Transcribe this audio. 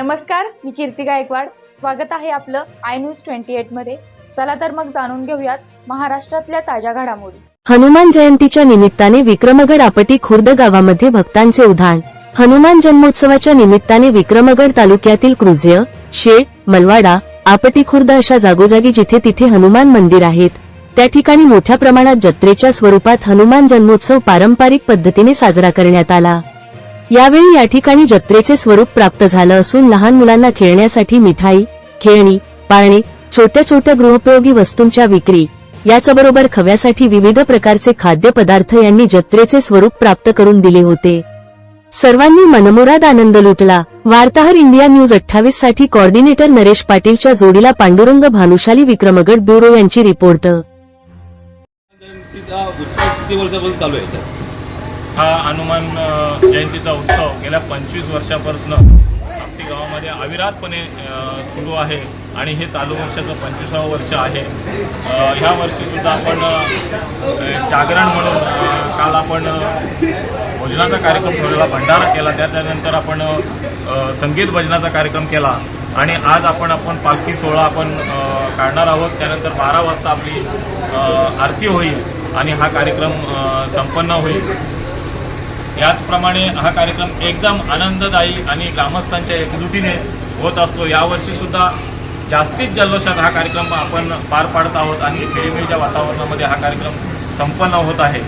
नमस्कार मी कीर्ती गायकवाड. स्वागत आहे आपलं आय न्यूज ट्वेंटी एटमध्ये चला तर मग जाणून घेऊयात महाराष्ट्रातल्या ताज्या घडामोडी. हनुमान जयंतीच्या निमित्ताने विक्रमगड आपटी खुर्द गावामध्ये भक्तांचे उधाण. हनुमान जन्मोत्सवाच्या निमित्ताने विक्रमगड तालुक्यातील क्रुझेय शेळ मलवाडा आपटी खुर्द अशा जागोजागी जिथे तिथे हनुमान मंदिर आहेत. त्या ठिकाणी मोठ्या प्रमाणात जत्रेच्या स्वरूपात हनुमान जन्मोत्सव पारंपरिक पद्धतीने साजरा करण्यात आला. यावेळी या ठिकाणी जत्रेचे स्वरूप प्राप्त झालं असून लहान मुलांना खेळण्यासाठी मिठाई खेळणी पाळणे छोट्या छोट्या गृहोपयोगी वस्तूंच्या विक्री याच्याबरोबर खव्यासाठी विविध प्रकारचे खाद्यपदार्थ यांनी जत्रेचे स्वरूप प्राप्त करून दिले होते. सर्वांनी मनमुराद आनंद लुटला. वार्ताहर इंडिया न्यूज अठ्ठावीससाठी कॉर्डिनेटर नरेश पाटीलच्या जोडीला पांडुरंग भानुशाली विक्रमगड ब्युरो यांची रिपोर्ट. हा हनुमान जयंतीचा उत्सव गेल्या पंचवीस वर्षापासून आपली गावामध्ये अविरातपणे सुरू आहे आणि हे चालू वर्षाचं पंचवीसावं वर्ष आहे. ह्या वर्षीसुद्धा आपण जागरण म्हणून काल आपण भोजनाचा कार्यक्रम ठेवलेला भंडारा केला. त्याच्यानंतर आपण संगीत भजनाचा कार्यक्रम केला आणि आज आपण आपण पालखी सोहळा आपण काढणार आहोत. त्यानंतर बारा वाजता आपली आरती होईल आणि हा कार्यक्रम संपन्न होईल. याचप्रमाणे हा कार्यक्रम एकदम आनंददायी आणि ग्रामस्थांच्या एकजुटीने होत असतो. यावर्षीसुद्धा जास्तीत जल्लोषात हा कार्यक्रम आपण पार पाडत आहोत आणि खेळीमेळीच्या वातावरणामध्ये हा कार्यक्रम संपन्न होत आहे.